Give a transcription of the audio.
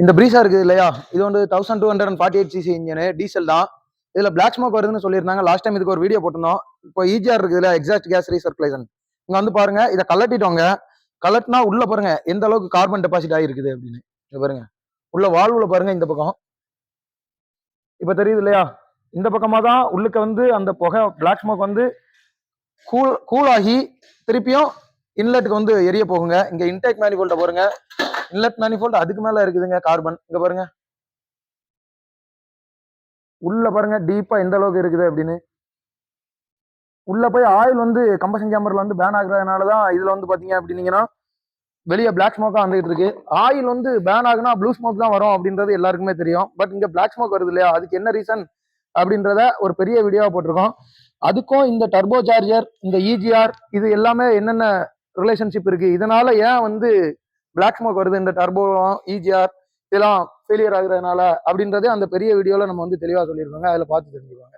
இந்த பிரீஸா இருக்குது இல்லையா? இது வந்து thousand two hundred and forty eight CC engine diesel தான். இதுல பிளாக் ஸ்மோக் வருதுன்னு சொல்லியிருந்தாங்க. லாஸ்ட் டைம் இதுக்கு ஒரு வீடியோ போட்டிருந்தோம். இப்போ ஈஜிஆர் இருக்குதுல எக்ஸாஸ்ட் கேஸ் ரீசர்குலேஷன் இங்க வந்து பாருங்க இதை கலட்டிட்டோங்க கலட்டினா உள்ள பாருங்க எந்த அளவுக்கு கார்பன் டெபாசிட் ஆகிருக்குது அப்படின்னு. இங்க பாருங்க. உள்ள வால்வில் பாருங்க இந்த பக்கம். இப்ப தெரியுது இல்லையா? இந்த பக்கமா தான் உள்ளுக்க வந்து அந்த புகை பிளாக் ஸ்மோக் வந்து கூல் கூலாகி திருப்பியும் இன்லெட்டுக்கு வந்து எரிய போகுங்க. இங்க இன்டேக் மேனிஃபோல்ட பாருங்க. இன்லெட் மேனிஃபோல்ட் அதுக்கு மேல இருக்குதுங்க கார்பன் இங்க பாருங்க. உள்ள பாருங்க டீப்பா எந்த அளவுக்கு இருக்குது அப்படின்னு. உள்ள போய் ஆயில் வந்து கம்பஷன் சேம்பர்ல வந்து பேன் ஆகுறதுனால தான் இதுல வந்து பாத்தீங்க அப்படின்னீங்கன்னா வெளியே பிளாக் ஸ்மோக்கா வந்துகிட்டு இருக்கு. ஆயில் வந்து பேன் ஆகுனா ப்ளூ ஸ்மோக் தான் வரும் அப்படின்றது எல்லாருக்குமே தெரியும். பட் இங்க பிளாக் ஸ்மோக் வருது இல்லையா? அதுக்கு என்ன ரீசன் அப்படின்றத ஒரு பெரிய வீடியோவா போட்டிருக்கோம். அதுக்கும் இந்த டர்போ சார்ஜர் இந்த இஜிஆர் இது எல்லாமே என்னென்ன ரிலேஷன்ஷிப் இருக்கு. இதனால ஏன் வந்து பிளாக் ஸ்மோக் வருது? இந்த டர்போ இஜிஆர் இதெல்லாம் ஃபெயிலியர் ஆகுறதுனால அப்படின்றதே அந்த பெரிய வீடியோவில் நம்ம வந்து தெளிவாக சொல்லியிருக்கோங்க. அதில் பார்த்து தெரிஞ்சுக்கோங்க.